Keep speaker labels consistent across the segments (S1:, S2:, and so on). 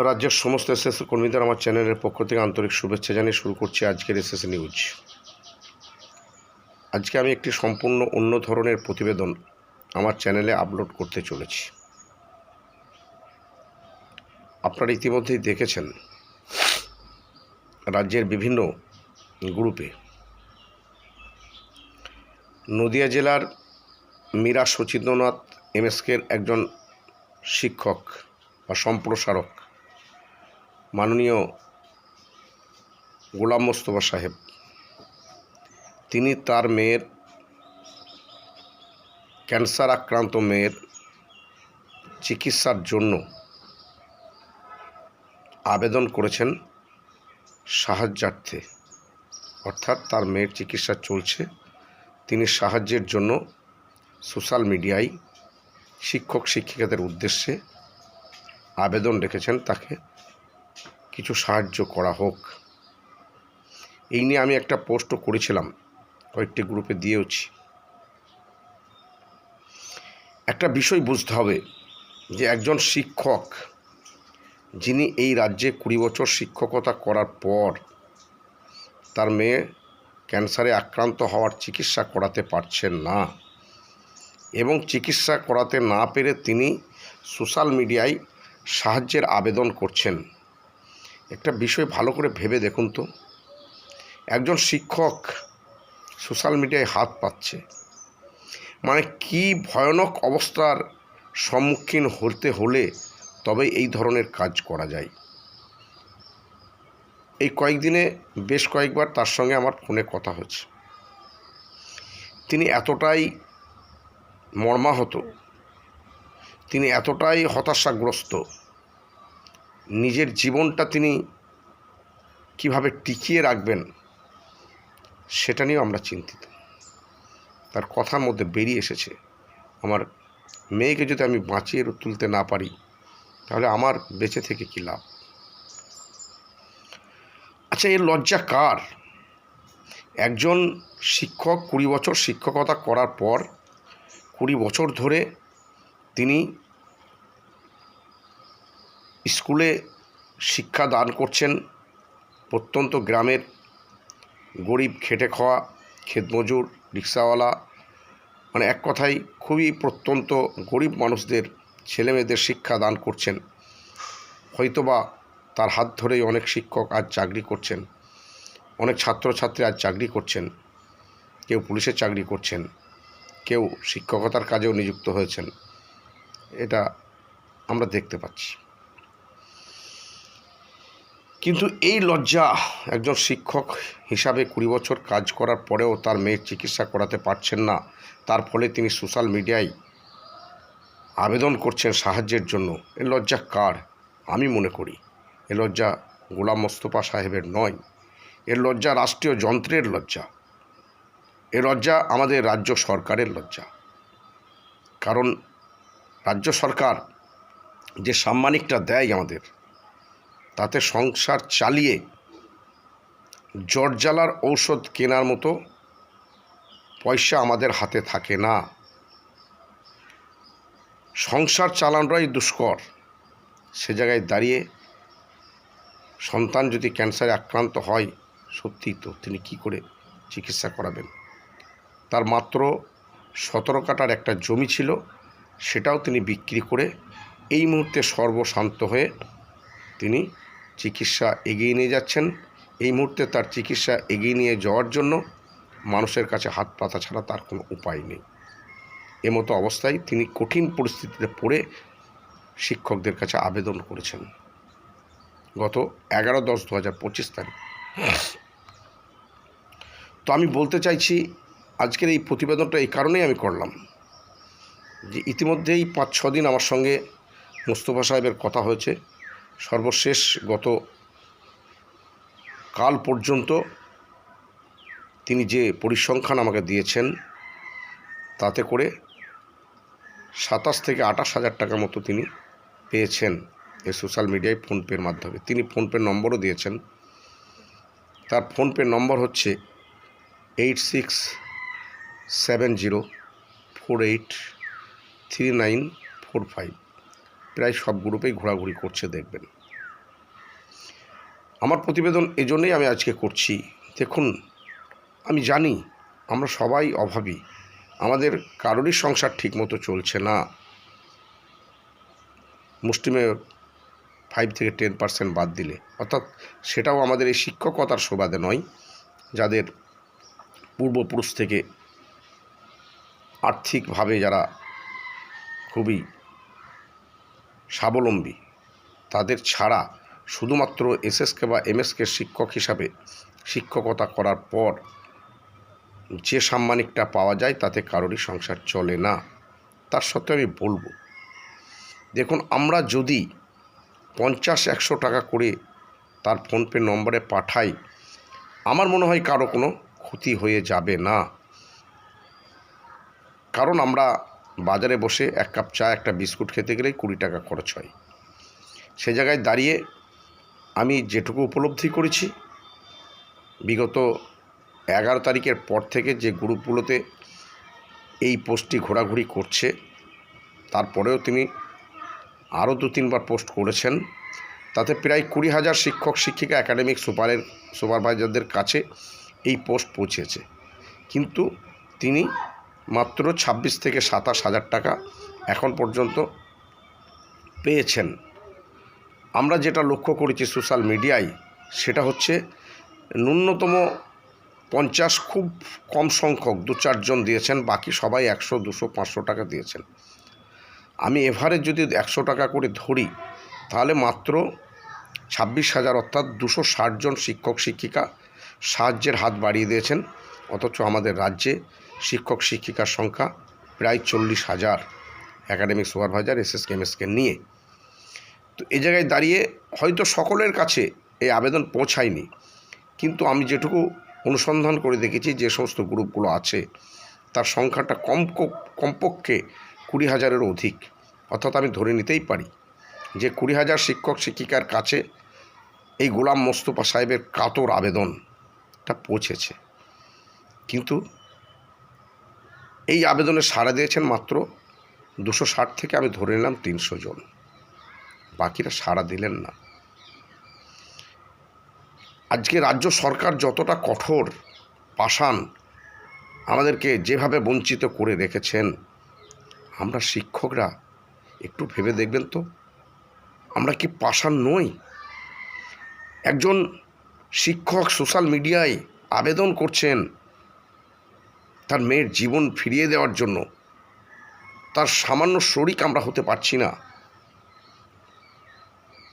S1: রাজ্যের সমস্ত এসএসসি কর্মীদের আমার চ্যানেলের পক্ষ থেকে আন্তরিক শুভেচ্ছা জানিয়ে শুরু করছি আজকের এসএসসি নিউজ। আজকে আমি একটি সম্পূর্ণ অন্য ধরনের প্রতিবেদন আমার চ্যানেলে আপলোড করতে চলেছি। আপনারা ইতিমধ্যেই দেখেছেন রাজ্যের বিভিন্ন গ্রুপে নদিয়া জেলার মীরা সচিন্দ্রনাথ এমএসকের একজন শিক্ষক বা সম্প্রসারক মাননীয় গোলাম মোস্তফা সাহেব। তিনি তার মেয়ের ক্যান্সার আক্রান্ত মেয়ের চিকিৎসার জন্য আবেদন করেছেন সাহায্যার্থে। অর্থাৎ তার মেয়ের চিকিৎসা চলছে। তিনি সাহায্যের জন্য সোশ্যাল মিডিয়ায় শিক্ষক শিক্ষিকাদের উদ্দেশ্যে আবেদন রেখেছেন তাকে। কিছু সাহায্য করা হোক। এই নিয়ে আমি একটা পোস্টও করেছিলাম, কয়েকটি গ্রুপে দিয়েওছি। একটা বিষয় বুঝতে হবে যে একজন শিক্ষক যিনি এই রাজ্যে কুড়ি বছর শিক্ষকতা করার পর তার মেয়ে ক্যান্সারে আক্রান্ত হওয়ার চিকিৎসা করাতে পারছেন না এবং চিকিৎসা করাতে না পেরে তিনি সোশ্যাল মিডিয়ায় সাহায্যের আবেদন করছেন। একটা বিষয় ভালো করে ভেবে দেখুন তো। একজন শিক্ষক সোশ্যাল মিডিয়ায় হাত পাচ্ছে। মানে কি ভয়ানক অবস্থার সম্মুখীন হতে হলে তবে এই ধরনের কাজ করা যায়। এই কয়েকদিনে বেশ কয়েকবার তার সঙ্গে আমার ফোনে কথা হচ্ছে। তিনি এতটাই মর্মাহত, তিনি এতটাই হতাশাগ্রস্ত নিজের জীবনটা তিনি কীভাবে টিকিয়ে রাখবেন, সেটা নিয়েও আমরা চিন্তিত। তার কথার মধ্যে বেরিয়ে এসেছে, আমার মেয়েকে যদি আমি বাঁচিয়ে তুলতে না পারি, তাহলে আমার বেঁচে থেকে কী লাভ? আচ্ছা এর লজ্জা কার? একজন শিক্ষক, কুড়ি বছর শিক্ষকতা করার পর কুড়ি বছর ধরে তিনি স্কুলে শিক্ষা দান করছেন প্রত্যন্ত গ্রামের গরিব খেটে খাওয়া ক্ষেতমজুর রিক্সাওয়ালা। মানে এক কথায় খুবই প্রত্যন্ত গরিব মানুষদের, ছেলেমেয়েদের শিক্ষা দান করছেন। হয়তোবা তার হাত ধরেই অনেক শিক্ষক আজ চাকরি করছেন। অনেক ছাত্রছাত্রী আজ চাকরি করছেন। কেউ পুলিশের চাকরি করছেন। কেউ শিক্ষকতার কাজেও নিযুক্ত হয়েছেন। এটা আমরা দেখতে পাচ্ছি। কিন্তু এই লজ্জা একজন শিক্ষক হিসাবে কুড়ি বছর কাজ করার পরেও তার মেয়ের চিকিৎসা করাতে পারছেন না। তার ফলে তিনি সোশ্যাল মিডিয়ায় আবেদন করছেন সাহায্যের জন্য। এ লজ্জা কার? আমি মনে করি। এ লজ্জা গোলাম মোস্তফা সাহেবের নয়। এর লজ্জা রাষ্ট্রীয় যন্ত্রের লজ্জা। এ লজ্জা আমাদের রাজ্য সরকারের লজ্জা। কারণ রাজ্য সরকার যে সাম্মানিকটা দেয় আমাদের তাতে সংসার চালিয়ে জ্বরজ্বালার ঔষধ কেনার মতো পয়সা আমাদের হাতে থাকে না। সংসার চালানোটাই দুষ্কর। সে জায়গায় দাঁড়িয়ে সন্তান যদি ক্যান্সারে আক্রান্ত হয় সত্যিই তো তিনি কি করে চিকিৎসা করাবেন? তার মাত্র সতেরো কাটার একটা জমি ছিল, সেটাও তিনি বিক্রি করে এই মুহূর্তে সর্বশান্ত হয়ে তিনি চিকিৎসা এগিয়ে নিয়ে যাচ্ছেন। এই মুহূর্তে তার চিকিৎসা এগিয়ে নিয়ে যাওয়ার জন্য মানুষের কাছে হাত পাতা ছাড়া তার কোনো উপায় নেই। এমতো অবস্থায় তিনি কঠিন পরিস্থিতিতে পড়ে শিক্ষকদের কাছে আবেদন করেছেন। গত এগারো দশ দু হাজার পঁচিশ তারিখ। তো আমি বলতে চাইছি, আজকের এই প্রতিবেদনটা এই কারণেই আমি করলাম যে ইতিমধ্যেই পাঁচ ছ দিন আমার সঙ্গে মুস্তফা সাহেবের কথা হয়েছে। সর্বশেষ গত কাল পর্যন্ত তিনি যে পরিসংখ্যান আমাকে দিয়েছেন, তাতে করে সাতাশ থেকে আঠাশ হাজার টাকা মতো তিনি পেয়েছেন এই সোশ্যাল মিডিয়ায় ফোনপের মাধ্যমে। তিনি ফোনপে নম্বরও দিয়েছেন। তার ফোনপে নম্বর হচ্ছে eight six seven zero four eight three nine four five. প্রায় সব গ্রুপেই ঘোরাঘুরি করছে, দেখবেন। আমার প্রতিবেদন এজন্যই আমি আজকে করছি। দেখুন, আমি জানি, আমরা সবাই অভাবী। আমাদের কারোরই সংসার ঠিকমতো চলছে না। মুষ্টিমে ফাইভ থেকে টেন পার্সেন্ট বাদ দিলে। অর্থাৎ সেটাও আমাদের এই শিক্ষকতার সুবাদে নয়, যাদের পূর্বপুরুষ থেকে আর্থিকভাবে যারা খুবই স্বাবলম্বী। তাদের ছাড়া শুধুমাত্র এসএসকে বা এমএসকে শিক্ষক হিসাবে শিক্ষকতা করার পর যে সাম্মানিকটা পাওয়া যায় তাতে কারোরই সংসার চলে না। তার সত্ত্বেও আমি বলব, দেখুন, আমরা যদি পঞ্চাশ একশো টাকা করে তার ফোনপে নম্বরে পাঠাই, আমার মনে হয় কারও কোনো ক্ষতি হয়ে যাবে না। কারণ আমরা বাজারে বসে এক কাপ চা, একটা বিস্কুট খেতে গেলেই কুড়ি টাকা খরচ হয়। সে জায়গায় দাঁড়িয়ে আমি যেটুকু উপলব্ধি করেছি, বিগত এগারো তারিখের পর থেকে যে গ্রুপগুলোতে এই পোস্টটি ঘোরাঘুরি করছে, তারপরেও তিনি আরও দু তিনবার পোস্ট করেছেন। তাতে প্রায় কুড়ি হাজার শিক্ষক, শিক্ষিকা, একাডেমিক সুপারের, সুপারভাইজারদের কাছে এই পোস্ট পৌঁছেছে। কিন্তু তিনি মাত্র ছাব্বিশ থেকে সাতাশ হাজার টাকা এখন পর্যন্ত পেয়েছেন। আমরা যেটা লক্ষ্য করেছি সোশ্যাল মিডিয়ায়, সেটা হচ্ছে ন্যূনতম পঞ্চাশ খুব কম সংখ্যক দু চারজন দিয়েছেন, বাকি সবাই একশো, দুশো, পাঁচশো টাকা দিয়েছেন। আমি এভারেজ যদি একশো টাকা করে ধরি, তাহলে মাত্র ছাব্বিশ হাজার অর্থাৎ দুশো ষাটজন শিক্ষক, শিক্ষিকা সাহায্যের হাত বাড়িয়ে দিয়েছেন, অথচ আমাদের রাজ্যে শিক্ষক শিক্ষিকার সংখ্যা প্রায় চল্লিশ হাজার একাডেমিক সুপারভাইজার এসএস কেমএসকে নিয়ে। তো এ জায়গায় দাঁড়িয়ে হয়তো সকলের কাছে এই আবেদন পৌঁছায়নি। কিন্তু আমি যেটুকু অনুসন্ধান করে দেখেছি যে সমস্ত গ্রুপগুলো আছে, তার সংখ্যাটা কম কমপক্ষে কুড়ি হাজারেরও অধিক। অর্থাৎ আমি ধরে নিতেই পারি যে কুড়ি হাজার শিক্ষক শিক্ষিকার কাছে এই গোলাম মোস্তফা সাহেবের কাতর আবেদনটা পৌঁছেছে। কিন্তু এই আবেদনে সাড়া দিয়েছেন মাত্র দুশো ষাট থেকে আমি ধরে নিলাম তিনশো জন। বাকিরা সাড়া দিলেন না। আজকে রাজ্য সরকার যতটা কঠোর, পাষাণ, আমাদেরকে যেভাবে বঞ্চিত করে রেখেছেন, আমরা শিক্ষকরা একটু ভেবে দেখবেন তো, আমরা কি পাষাণ নই? একজন শিক্ষক সোশ্যাল মিডিয়ায় আবেদন করছেন তার মেয়ের জীবন ফিরিয়ে দেওয়ার জন্য তার সামান্য শরিক আমরা হতে পারছি না।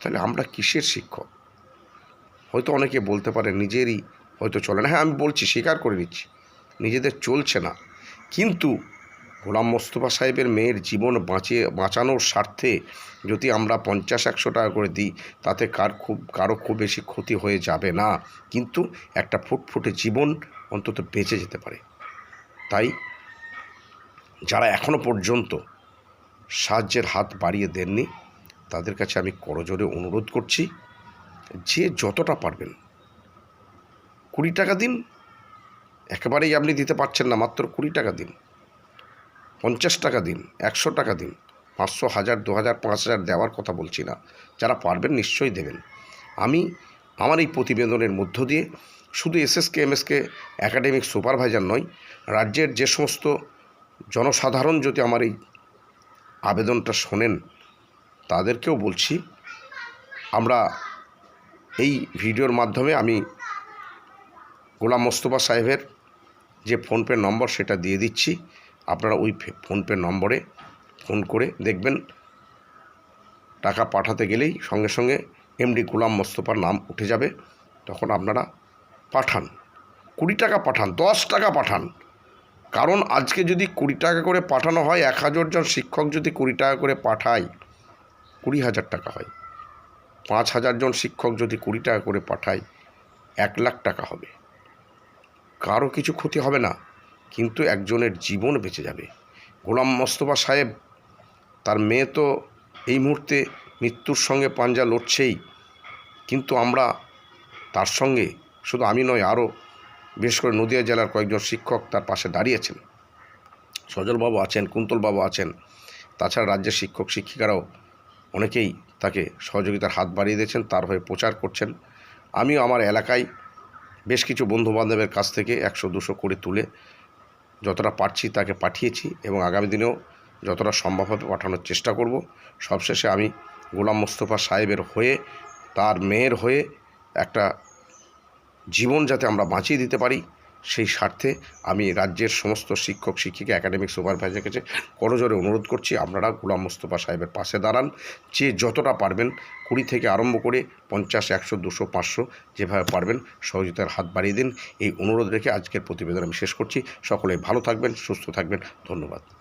S1: তাহলে আমরা কিসের শিক্ষক? হয়তো অনেকে বলতে পারে নিজেরই হয়তো চলে না। হ্যাঁ আমি বলছি, স্বীকার করে নিচ্ছি, নিজেদের চলছে না। কিন্তু গোলাম মোস্তফা সাহেবের মেয়ের জীবন বাঁচিয়ে বাঁচানোর স্বার্থে যদি আমরা পঞ্চাশ, একশো টাকা করে দিই, তাতে কার খুব, কারও খুব বেশি ক্ষতি হয়ে যাবে না। কিন্তু একটা ফুটফুটে জীবন অন্তত বেঁচে যেতে পারে। তাই যারা এখনও পর্যন্ত সাহায্যের হাত বাড়িয়ে দেননি, তাদের কাছে আমি করজোরে অনুরোধ করছি, যে যতটা পারবেন, কুড়ি টাকা দিন, একেবারেই আপনি দিতে পারছেন না, মাত্র কুড়ি টাকা দিন, পঞ্চাশ টাকা দিন, একশো টাকা দিন, পাঁচশো, হাজার, দু হাজার, পাঁচ হাজার দেওয়ার কথা বলছি না, যারা পারবেন নিশ্চয়ই দেবেন। আমি আমার এই প্রতিবেদনের মধ্য দিয়ে শুধু এসএসকে এমএসকে একাডেমিক সুপারভাইজার নয়, রাজ্যের যে সমস্ত জনসাধারণ যদি আমার এই আবেদনটা শোনেন, তাদেরকেও বলছি, আমরা এই ভিডিওর মাধ্যমে আমি গোলাম মোস্তফা সাহেবের যে ফোনপে নম্বর সেটা দিয়ে দিচ্ছি। আপনারা ওই ফোনপে নম্বরে ফোন করে দেখবেন, টাকা পাঠাতে গেলেই সঙ্গে সঙ্গে এমডি গোলাম মোস্তফার নাম উঠে যাবে। তখন আপনারা পাঠান, কুড়ি টাকা পাঠান, দশ টাকা পাঠান। কারণ আজকে যদি কুড়ি টাকা করে পাঠানো হয়, এক হাজার জন শিক্ষক যদি কুড়ি টাকা করে পাঠায়, কুড়ি হাজার টাকা হয়। পাঁচ হাজার জন শিক্ষক যদি কুড়ি টাকা করে পাঠায়, এক লাখ টাকা হবে। কারও কিছু ক্ষতি হবে না, কিন্তু একজনের জীবন বেঁচে যাবে। গোলাম মোস্তফা সাহেব, তার মেয়ে তো এই মুহূর্তে মৃত্যুর সঙ্গে পাঞ্জা লড়ছেই, কিন্তু আমরা তার সঙ্গে শুধু আমি নয়, আরও বিশেষ করে নদিয়া জেলার কয়েকজন শিক্ষক তার পাশে দাঁড়িয়েছেন। সজলবাবু আছেন কুন্তলবাবু আছেন, তাছাড়া রাজ্যের শিক্ষক শিক্ষিকারাও অনেকেই তাকে সহযোগিতার হাত বাড়িয়ে দিয়েছেন, তার হয়ে প্রচার করছেন। আমিও আমার এলাকায় বেশ কিছু বন্ধুবান্ধবের কাছ থেকে একশো, দুশো করে তুলে যতটা পারছি তাকে পাঠিয়েছি এবং আগামী দিনেও যতটা সম্ভব হবে পাঠানোর চেষ্টা করব। সবশেষে আমি গোলাম মোস্তফা সাহেবের হয়ে, তার মেয়ের হয়ে একটা জীবন যাতে আমরা বাঁচিয়ে দিতে পারি, সেই স্বার্থে আমি রাজ্যের সমস্ত শিক্ষক, শিক্ষিকা একাডেমিক সুপারভাইজার কাছে করজোরে অনুরোধ করছি, আপনারা গোলাম মোস্তফা সাহেবের পাশে দাঁড়ান। যে যতটা পারবেন, কুড়ি থেকে আরম্ভ করে পঞ্চাশ, একশো, দুশো, পাঁচশো যেভাবে পারবেন, সহযোগিতার হাত বাড়িয়ে দিন। এই অনুরোধ রেখে আজকের প্রতিবেদন আমি শেষ করছি। সকলে ভালো থাকবেন, সুস্থ থাকবেন। ধন্যবাদ।